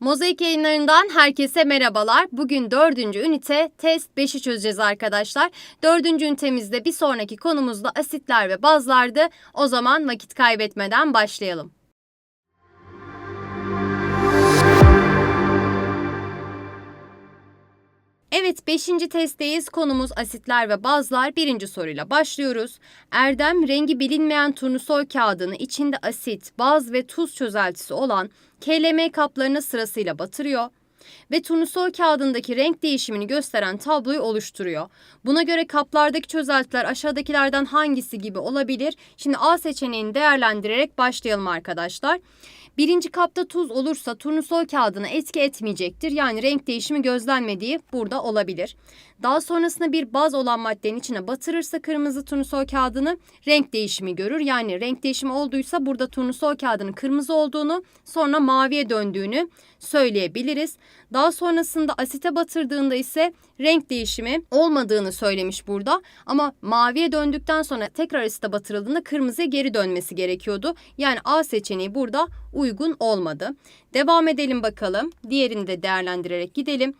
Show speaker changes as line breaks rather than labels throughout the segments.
Mozaik yayınlarından herkese merhabalar. Bugün dördüncü ünite test 5'i çözeceğiz arkadaşlar. Dördüncü ünitemizde bir sonraki konumuzda asitler ve bazlardı. O zaman vakit kaybetmeden başlayalım. Evet 5. testteyiz. Konumuz asitler ve bazlar. Birinci soruyla başlıyoruz. Erdem rengi bilinmeyen turnusol kağıdını içinde asit, baz ve tuz çözeltisi olan KLM kaplarına sırasıyla batırıyor ve turnusol kağıdındaki renk değişimini gösteren tabloyu oluşturuyor. Buna göre kaplardaki çözeltiler aşağıdakilerden hangisi gibi olabilir? Şimdi A seçeneğini değerlendirerek başlayalım arkadaşlar. Birinci kapta tuz olursa turnusol kağıdına etki etmeyecektir. Yani renk değişimi gözlenmediği burada olabilir. Daha sonrasında bir baz olan maddenin içine batırırsa kırmızı turnusol kağıdını renk değişimi görür. Yani renk değişimi olduysa burada turnusol kağıdının kırmızı olduğunu sonra maviye döndüğünü söyleyebiliriz. Daha sonrasında asite batırdığında ise renk değişimi olmadığını söylemiş burada. Ama maviye döndükten sonra tekrar asite batırıldığında kırmızıya geri dönmesi gerekiyordu. Yani A seçeneği burada uygun olmadı. Devam edelim bakalım. Diğerini de değerlendirerek gidelim.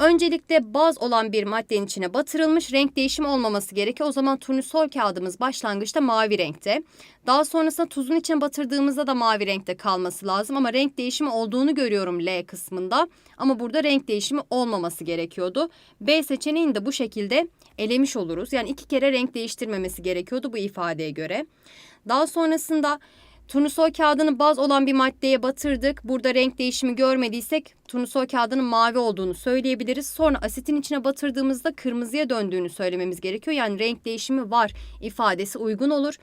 Öncelikle baz olan bir maddenin içine batırılmış renk değişimi olmaması gerekiyor. O zaman turnusol kağıdımız başlangıçta mavi renkte. Daha sonrasında tuzun içine batırdığımızda da mavi renkte kalması lazım ama renk değişimi olduğunu görüyorum L kısmında. Ama burada renk değişimi olmaması gerekiyordu. B seçeneğini de bu şekilde elemiş oluruz. Yani iki kere renk değiştirmemesi gerekiyordu bu ifadeye göre. Daha sonrasında Turnusol kağıdını baz olan bir maddeye batırdık. Burada renk değişimi görmediysek turnusol kağıdının mavi olduğunu söyleyebiliriz. Sonra asitin içine batırdığımızda kırmızıya döndüğünü söylememiz gerekiyor. Yani renk değişimi var ifadesi uygun olur.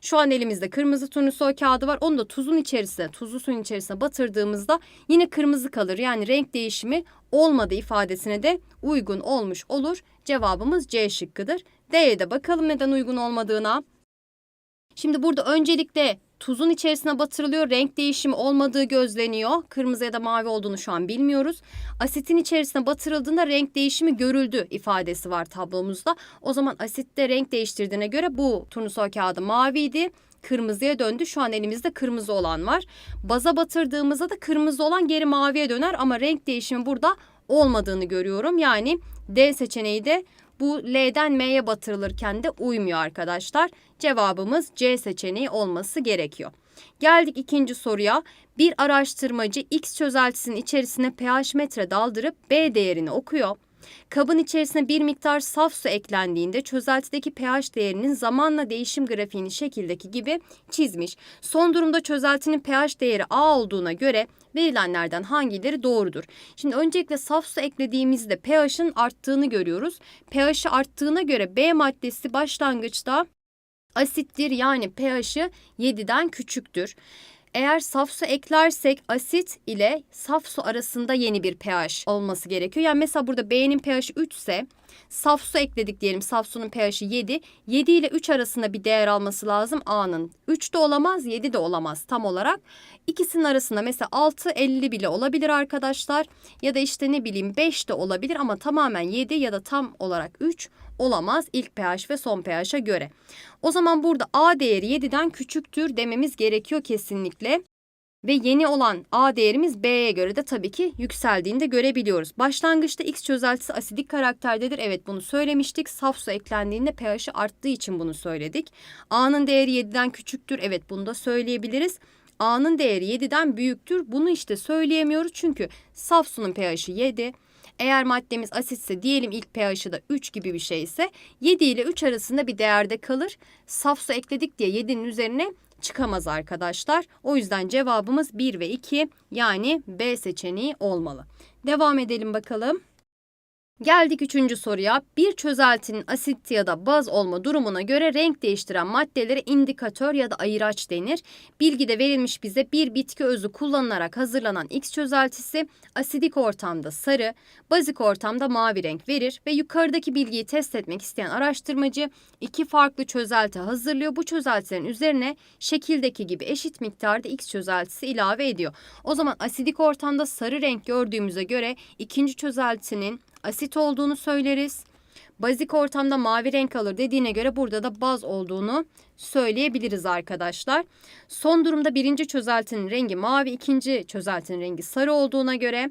Şu an elimizde kırmızı turnusol kağıdı var. Onu da tuzun içerisine, tuzlu suyun içerisine batırdığımızda yine kırmızı kalır. Yani renk değişimi olmadı ifadesine de uygun olmuş olur. Cevabımız C şıkkıdır. D'ye de bakalım neden uygun olmadığına. Şimdi burada öncelikle tuzun içerisine batırılıyor. Renk değişimi olmadığı gözleniyor. Kırmızı ya da mavi olduğunu şu an bilmiyoruz. Asitin içerisine batırıldığında renk değişimi görüldü ifadesi var tablomuzda. O zaman asitte renk değiştirdiğine göre bu turnusol kağıdı maviydi kırmızıya döndü. Şu an elimizde kırmızı olan var. Baza batırdığımızda da kırmızı olan geri maviye döner ama renk değişimi burada olmadığını görüyorum. Yani D seçeneği de bu L'den M'ye batırılırken de uymuyor arkadaşlar. Cevabımız C seçeneği olması gerekiyor. Geldik ikinci soruya. Bir araştırmacı X çözeltisinin içerisine pH metre daldırıp B değerini okuyor. Kabın içerisine bir miktar saf su eklendiğinde çözeltideki pH değerinin zamanla değişim grafiğini şekildeki gibi çizmiş. Son durumda çözeltinin pH değeri A olduğuna göre verilenlerden hangileri doğrudur? Şimdi öncelikle saf su eklediğimizde pH'ın arttığını görüyoruz. pH'i arttığına göre B maddesi başlangıçta asittir yani pH'i 7'den küçüktür. Eğer saf su eklersek asit ile saf su arasında yeni bir pH olması gerekiyor. Yani mesela burada B'nin pH'i 3 ise saf su ekledik diyelim. Saf sunun pH'i 7. 7 ile 3 arasında bir değer alması lazım A'nın. 3 de olamaz, 7 de olamaz tam olarak. İkisinin arasında mesela 6, 50 bile olabilir arkadaşlar. Ya da işte ne bileyim 5 de olabilir ama tamamen 7 ya da tam olarak 3 olamaz ilk pH ve son pH'e göre. O zaman burada A değeri 7'den küçüktür dememiz gerekiyor kesinlikle. Ve yeni olan A değerimiz B'ye göre de tabii ki yükseldiğini de görebiliyoruz. Başlangıçta X çözeltisi asidik karakterdedir. Evet bunu söylemiştik. Saf su eklendiğinde pH'i arttığı için bunu söyledik. A'nın değeri 7'den küçüktür. Evet bunu da söyleyebiliriz. A'nın değeri 7'den büyüktür. Bunu işte söyleyemiyoruz çünkü saf sunun pH'i 7. Eğer maddemiz asitse diyelim ilk pH'i da 3 gibi bir şey ise 7 ile 3 arasında bir değerde kalır. Saf su ekledik diye 7'nin üzerine çıkamaz arkadaşlar. O yüzden cevabımız 1 ve 2 yani B seçeneği olmalı. Devam edelim bakalım. Geldik üçüncü soruya. Bir çözeltinin asit ya da baz olma durumuna göre renk değiştiren maddelere indikatör ya da ayıraç denir. Bilgide verilmiş bize bir bitki özü kullanılarak hazırlanan X çözeltisi asidik ortamda sarı, bazik ortamda mavi renk verir ve yukarıdaki bilgiyi test etmek isteyen araştırmacı iki farklı çözelti hazırlıyor. Bu çözeltilerin üzerine şekildeki gibi eşit miktarda X çözeltisi ilave ediyor. O zaman asidik ortamda sarı renk gördüğümüze göre ikinci çözeltinin asit olduğunu söyleriz. Bazik ortamda mavi renk alır dediğine göre burada da baz olduğunu söyleyebiliriz arkadaşlar. Son durumda birinci çözeltinin rengi mavi, ikinci çözeltinin rengi sarı olduğuna göre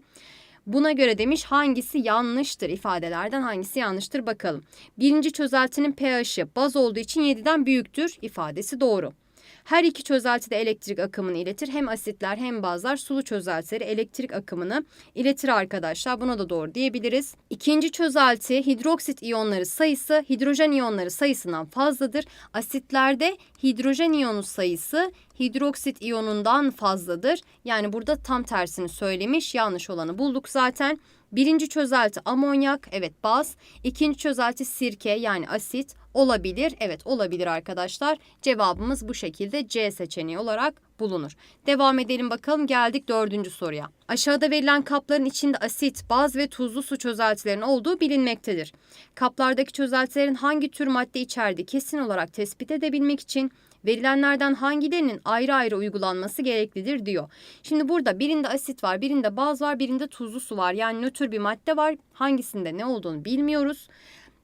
Buna göre demiş hangisi yanlıştır ifadelerden hangisi yanlıştır bakalım. Birinci çözeltinin pH'i baz olduğu için 7'den büyüktür ifadesi doğru. Her iki çözelti de elektrik akımını iletir. Hem asitler hem bazlar sulu çözeltileri elektrik akımını iletir arkadaşlar. Buna da doğru diyebiliriz. İkinci çözelti hidroksit iyonları sayısı hidrojen iyonları sayısından fazladır. Asitlerde hidrojen iyonu sayısı hidroksit iyonundan fazladır. Yani burada tam tersini söylemiş. Yanlış olanı bulduk zaten. Birinci çözelti amonyak, evet baz. İkinci çözelti sirke yani asit olabilir. Evet olabilir arkadaşlar. Cevabımız bu şekilde C seçeneği olarak bulunur. Devam edelim bakalım geldik dördüncü soruya. Aşağıda verilen kapların içinde asit, baz ve tuzlu su çözeltilerinin olduğu bilinmektedir. Kaplardaki çözeltilerin hangi tür madde içerdiği kesin olarak tespit edebilmek için verilenlerden hangilerinin ayrı ayrı uygulanması gereklidir diyor. Şimdi burada birinde asit var, birinde baz var, birinde tuzlu su var. Yani nötr bir madde var. Hangisinde ne olduğunu bilmiyoruz.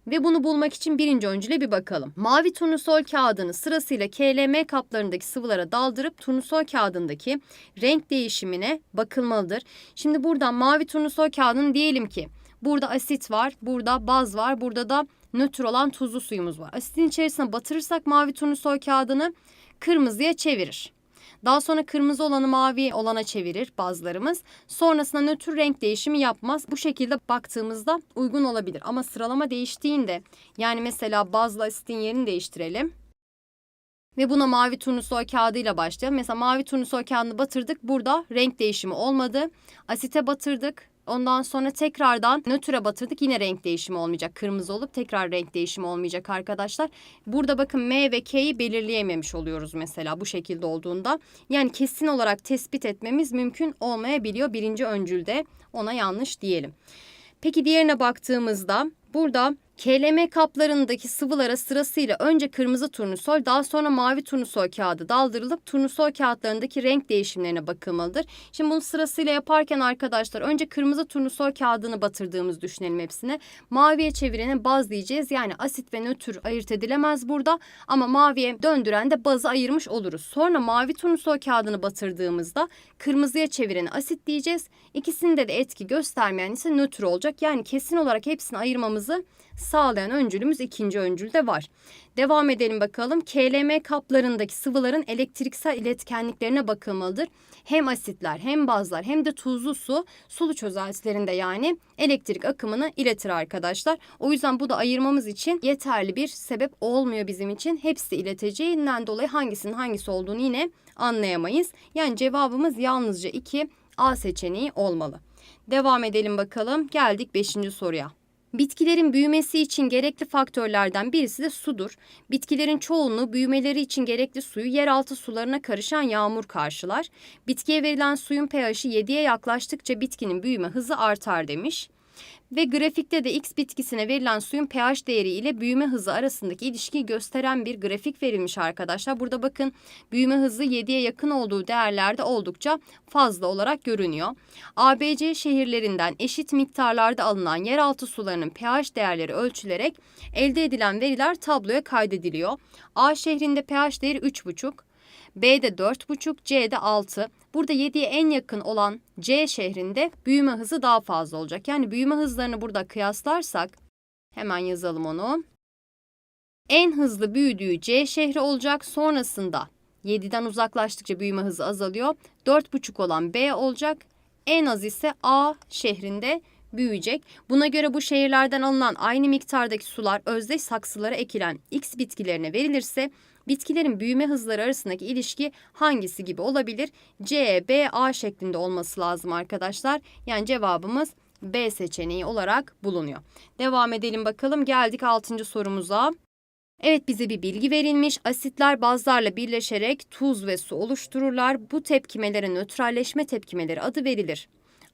Ve bunu bulmak için birinci öncüle bir bakalım. Mavi turnusol kağıdını sırasıyla KLM kaplarındaki sıvılara daldırıp turnusol kağıdındaki renk değişimine bakılmalıdır. Şimdi buradan mavi turnusol kağıdını diyelim ki burada asit var, burada baz var, burada da nötr olan tuzlu suyumuz var. Asitin içerisine batırırsak mavi turnusol kağıdını kırmızıya çevirir. Daha sonra kırmızı olanı mavi olana çevirir bazılarımız. Sonrasında nötr renk değişimi yapmaz. Bu şekilde baktığımızda uygun olabilir. Ama sıralama değiştiğinde yani mesela bazla asitin yerini değiştirelim. Ve buna mavi turnusol kağıdıyla başlayalım. Mesela mavi turnusol kağıdını batırdık. Burada renk değişimi olmadı. Asite batırdık. Ondan sonra tekrardan nötre batırdık. Yine renk değişimi olmayacak. Kırmızı olup tekrar renk değişimi olmayacak arkadaşlar. Burada bakın M ve K'yi belirleyememiş oluyoruz mesela bu şekilde olduğunda. Yani kesin olarak tespit etmemiz mümkün olmayabiliyor birinci öncülde. Ona yanlış diyelim. Peki diğerine baktığımızda burada KLM kaplarındaki sıvılara sırasıyla önce kırmızı turnusol daha sonra mavi turnusol kağıdı daldırılıp turnusol kağıtlarındaki renk değişimlerine bakılmalıdır. Şimdi bunu sırasıyla yaparken arkadaşlar önce kırmızı turnusol kağıdını batırdığımız düşünelim hepsine. Maviye çevirene baz diyeceğiz. Yani asit ve nötr ayırt edilemez burada ama maviye döndüren de bazı ayırmış oluruz. Sonra mavi turnusol kağıdını batırdığımızda kırmızıya çevireni asit diyeceğiz. İkisinde de etki göstermeyen ise nötr olacak. Yani kesin olarak hepsini ayırmamızı sağlayan öncülümüz ikinci öncülde var. Devam edelim bakalım. KLM kaplarındaki sıvıların elektriksel iletkenliklerine bakılmalıdır. Hem asitler hem bazlar hem de tuzlu su sulu çözeltilerinde yani elektrik akımını iletir arkadaşlar. O yüzden bu da ayırmamız için yeterli bir sebep olmuyor bizim için. Hepsi ileteceğinden dolayı hangisinin hangisi olduğunu yine anlayamayız. Yani cevabımız yalnızca 2 A seçeneği olmalı. Devam edelim bakalım. Geldik 5. soruya. Bitkilerin büyümesi için gerekli faktörlerden birisi de sudur. Bitkilerin çoğunluğu büyümeleri için gerekli suyu yeraltı sularına karışan yağmur karşılar. Bitkiye verilen suyun pH'i 7'ye yaklaştıkça bitkinin büyüme hızı artar demiş. Ve grafikte de X bitkisine verilen suyun pH değeri ile büyüme hızı arasındaki ilişkiyi gösteren bir grafik verilmiş arkadaşlar. Burada bakın büyüme hızı 7'ye yakın olduğu değerlerde oldukça fazla olarak görünüyor. ABC şehirlerinden eşit miktarlarda alınan yeraltı sularının pH değerleri ölçülerek elde edilen veriler tabloya kaydediliyor. A şehrinde pH değeri 3,5, B'de 4,5, C'de 6. Burada 7'ye en yakın olan C şehrinde büyüme hızı daha fazla olacak. Yani büyüme hızlarını burada kıyaslarsak hemen yazalım onu. En hızlı büyüdüğü C şehri olacak. Sonrasında 7'den uzaklaştıkça büyüme hızı azalıyor. 4,5 olan B olacak. En az ise A şehrinde büyüyecek. Buna göre bu şehirlerden alınan aynı miktardaki sular özdeş saksılara ekilen X bitkilerine verilirse bitkilerin büyüme hızları arasındaki ilişki hangisi gibi olabilir? C, B, A şeklinde olması lazım arkadaşlar. Yani cevabımız B seçeneği olarak bulunuyor. Devam edelim bakalım. Geldik 6. sorumuza. Evet bize bir bilgi verilmiş. Asitler bazlarla birleşerek tuz ve su oluştururlar. Bu tepkimelere nötralleşme tepkimeleri adı verilir.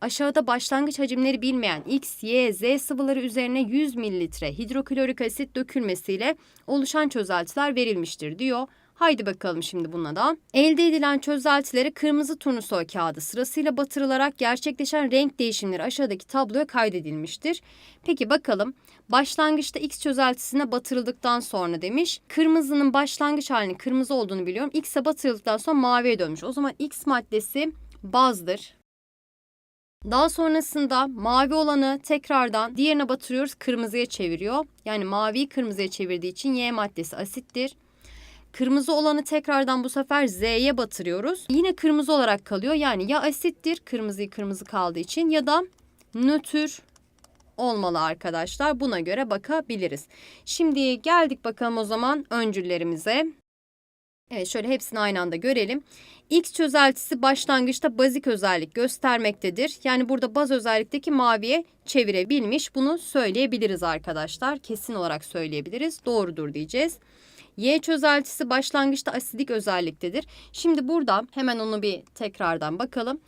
Aşağıda başlangıç hacimleri bilmeyen X, Y, Z sıvıları üzerine 100 mililitre hidroklorik asit dökülmesiyle oluşan çözeltiler verilmiştir diyor. Haydi bakalım şimdi buna da. Elde edilen çözeltilere kırmızı turnusol kağıdı sırasıyla batırılarak gerçekleşen renk değişimleri aşağıdaki tabloya kaydedilmiştir. Peki bakalım başlangıçta X çözeltisine batırıldıktan sonra demiş. Kırmızının başlangıç halinin kırmızı olduğunu biliyorum. X'e batırıldıktan sonra maviye dönmüş. O zaman X maddesi bazdır. Daha sonrasında mavi olanı tekrardan diğerine batırıyoruz kırmızıya çeviriyor. Yani maviyi kırmızıya çevirdiği için Y maddesi asittir. Kırmızı olanı tekrardan bu sefer Z'ye batırıyoruz. Yine kırmızı olarak kalıyor. Yani ya asittir kırmızıyı kırmızı kaldığı için ya da nötr olmalı arkadaşlar. Buna göre bakabiliriz. Şimdi geldik bakalım o zaman öncüllerimize. Evet şöyle hepsini aynı anda görelim. X çözeltisi başlangıçta bazik özellik göstermektedir. Yani burada baz özellikteki maviye çevirebilmiş. Bunu söyleyebiliriz arkadaşlar. Kesin olarak söyleyebiliriz. Doğrudur diyeceğiz. Y çözeltisi başlangıçta asidik özelliktedir. Şimdi burada hemen onu bir tekrardan bakalım.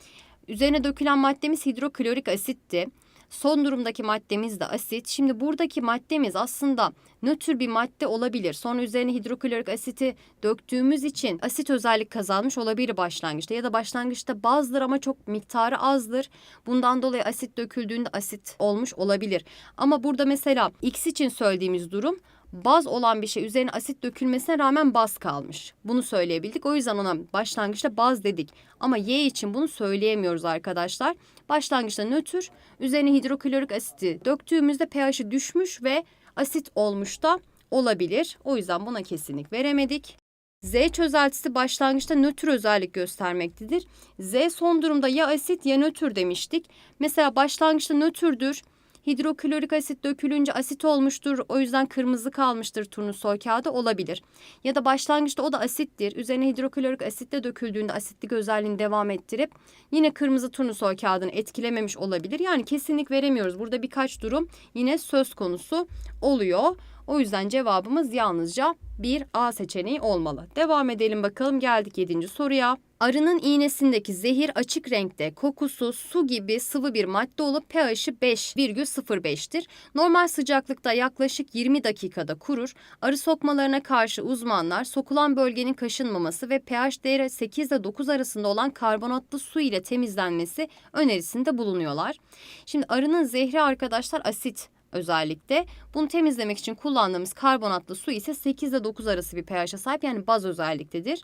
Üzerine dökülen maddemiz hidroklorik asitti. Son durumdaki maddemiz de asit. Şimdi buradaki maddemiz aslında nötr bir madde olabilir. Sonra üzerine hidroklorik asiti döktüğümüz için asit özellik kazanmış olabilir başlangıçta. Ya da başlangıçta bazdır ama çok miktarı azdır. Bundan dolayı asit döküldüğünde asit olmuş olabilir. Ama burada mesela X için söylediğimiz durum baz olan bir şey üzerine asit dökülmesine rağmen baz kalmış. Bunu söyleyebildik. O yüzden ona başlangıçta baz dedik. Ama Y için bunu söyleyemiyoruz arkadaşlar. Başlangıçta nötr, üzerine hidroklorik asiti döktüğümüzde pH'i düşmüş ve asit olmuş da olabilir. O yüzden buna kesinlik veremedik. Z çözeltisi başlangıçta nötr özellik göstermektedir. Z son durumda ya asit ya nötr demiştik. Mesela başlangıçta nötrdür. Hidroklorik asit dökülünce asit olmuştur. O yüzden kırmızı kalmıştır turnusol kağıdı olabilir. Ya da başlangıçta o da asittir. Üzerine hidroklorik asitle döküldüğünde asitlik özelliğini devam ettirip yine kırmızı turnusol kağıdını etkilememiş olabilir. Yani kesinlik veremiyoruz. Burada birkaç durum yine söz konusu oluyor. O yüzden cevabımız yalnızca bir A seçeneği olmalı. Devam edelim bakalım geldik 7. soruya. Arının iğnesindeki zehir açık renkte, kokusu su gibi sıvı bir madde olup pH'i 5,05'tir. Normal sıcaklıkta yaklaşık 20 dakikada kurur. Arı sokmalarına karşı uzmanlar sokulan bölgenin kaşınmaması ve pH değeri 8 ile 9 arasında olan karbonatlı su ile temizlenmesi önerisinde bulunuyorlar. Şimdi arının zehri arkadaşlar asit özellikle. Bunu temizlemek için kullandığımız karbonatlı su ise 8 ile 9 arası bir pH'e sahip yani baz özelliktedir.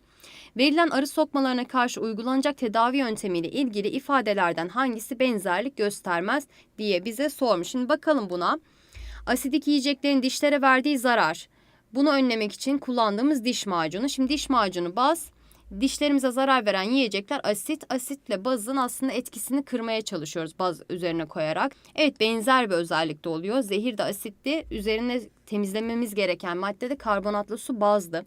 Verilen arı sokmalarına karşı uygulanacak tedavi yöntemiyle ilgili ifadelerden hangisi benzerlik göstermez diye bize sormuş. Şimdi bakalım buna. Asidik yiyeceklerin dişlere verdiği zarar. Bunu önlemek için kullandığımız diş macunu. Şimdi diş macunu baz, dişlerimize zarar veren yiyecekler asit. Asitle bazın aslında etkisini kırmaya çalışıyoruz baz üzerine koyarak. Evet benzer bir özellikte oluyor. Zehir de asitli. Üzerine temizlememiz gereken madde de karbonatlı su bazdı.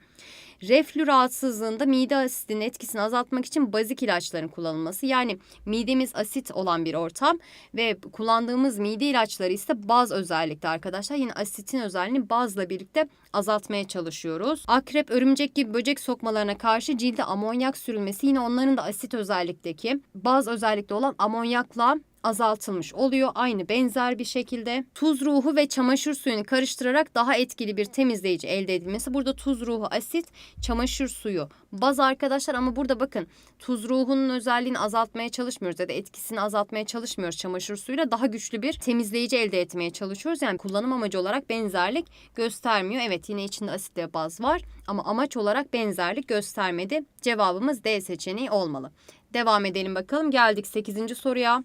Reflü rahatsızlığında mide asitinin etkisini azaltmak için bazik ilaçların kullanılması. Yani midemiz asit olan bir ortam ve kullandığımız mide ilaçları ise baz özellikte arkadaşlar. Yine asitin özelliğini bazla birlikte azaltmaya çalışıyoruz. Akrep, örümcek gibi böcek sokmalarına karşı cilde amonyak sürülmesi yine onların da asit özellikteki baz özellikte olan amonyakla azaltılmış oluyor. Aynı benzer bir şekilde tuz ruhu ve çamaşır suyunu karıştırarak daha etkili bir temizleyici elde edilmesi. Burada tuz ruhu asit, çamaşır suyu baz arkadaşlar ama burada bakın tuz ruhunun özelliğini azaltmaya çalışmıyoruz ya da etkisini azaltmaya çalışmıyoruz çamaşır suyuyla daha güçlü bir temizleyici elde etmeye çalışıyoruz. Yani kullanım amacı olarak benzerlik göstermiyor. Evet yine içinde asit ve baz var ama amaç olarak benzerlik göstermedi. Cevabımız D seçeneği olmalı. Devam edelim bakalım. Geldik 8. soruya.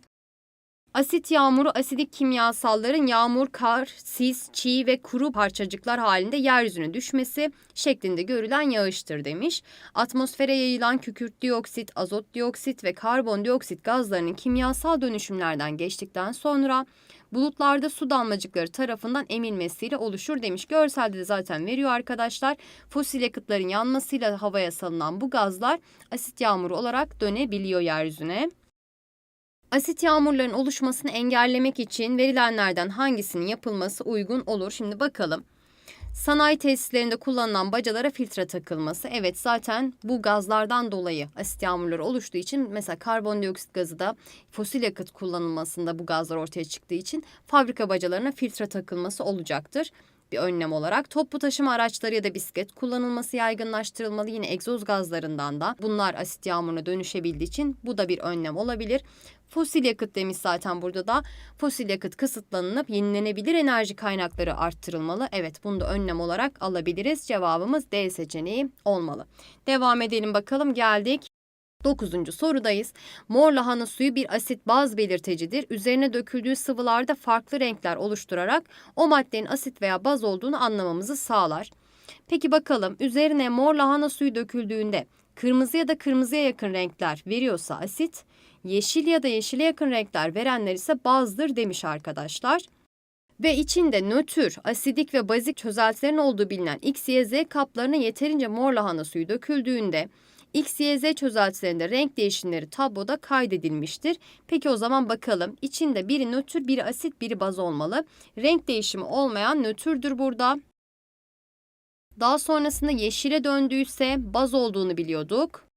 Asit yağmuru asidik kimyasalların yağmur, kar, sis, çiğ ve kuru parçacıklar halinde yeryüzüne düşmesi şeklinde görülen yağıştır demiş. Atmosfere yayılan kükürt dioksit, azot dioksit ve karbondioksit gazlarının kimyasal dönüşümlerden geçtikten sonra bulutlarda su damlacıkları tarafından emilmesiyle oluşur demiş. Görselde de zaten veriyor arkadaşlar. Fosil yakıtların yanmasıyla havaya salınan bu gazlar asit yağmuru olarak dönebiliyor yeryüzüne. Asit yağmurların oluşmasını engellemek için verilenlerden hangisinin yapılması uygun olur? Şimdi bakalım. Sanayi tesislerinde kullanılan bacalara filtre takılması. Evet zaten bu gazlardan dolayı asit yağmurları oluştuğu için mesela karbondioksit gazı da fosil yakıt kullanılmasında bu gazlar ortaya çıktığı için fabrika bacalarına filtre takılması olacaktır. bir önlem olarak. Toplu taşıma araçları ya da bisiklet kullanılması yaygınlaştırılmalı. Yine egzoz gazlarından da bunlar asit yağmuruna dönüşebildiği için bu da bir önlem olabilir. Fosil yakıt demiş zaten burada da. Fosil yakıt kısıtlanıp yenilenebilir enerji kaynakları arttırılmalı. Evet bunu da önlem olarak alabiliriz. Cevabımız D seçeneği olmalı. Devam edelim bakalım geldik. Dokuzuncu sorudayız. Mor lahana suyu bir asit baz belirtecidir. Üzerine döküldüğü sıvılarda farklı renkler oluşturarak o maddenin asit veya baz olduğunu anlamamızı sağlar. Peki bakalım üzerine mor lahana suyu döküldüğünde kırmızı ya da kırmızıya yakın renkler veriyorsa asit, yeşil ya da yeşile yakın renkler verenler ise bazdır demiş arkadaşlar. Ve içinde nötr, asidik ve bazik çözeltilerin olduğu bilinen X, Y, Z kaplarına yeterince mor lahana suyu döküldüğünde X, Y, Z çözeltilerinde renk değişimleri tabloda kaydedilmiştir. Peki o zaman bakalım. İçinde biri nötr, biri asit, biri baz olmalı. Renk değişimi olmayan nötrdür burada. Daha sonrasında yeşile döndüyse baz olduğunu biliyorduk.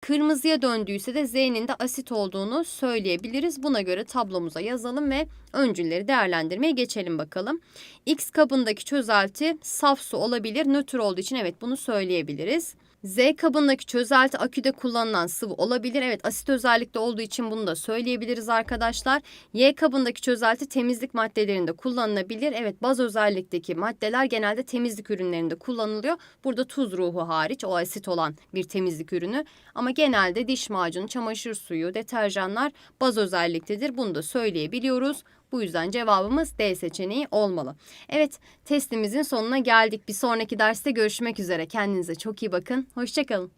Kırmızıya döndüyse de Z'nin de asit olduğunu söyleyebiliriz. Buna göre tablomuza yazalım ve öncülleri değerlendirmeye geçelim bakalım. X kabındaki çözelti saf su olabilir. Nötr olduğu için evet bunu söyleyebiliriz. Z kabındaki çözelti aküde kullanılan sıvı olabilir. Evet asit özellikle olduğu için bunu da söyleyebiliriz arkadaşlar. Y kabındaki çözelti temizlik maddelerinde kullanılabilir. Evet baz özellikteki maddeler genelde temizlik ürünlerinde kullanılıyor. Burada tuz ruhu hariç o asit olan bir temizlik ürünü. Ama genelde diş macunu, çamaşır suyu, deterjanlar baz özelliktedir. Bunu da söyleyebiliyoruz. Bu yüzden cevabımız D seçeneği olmalı. Evet testimizin sonuna geldik. Bir sonraki derste görüşmek üzere. Kendinize çok iyi bakın. Hoşçakalın.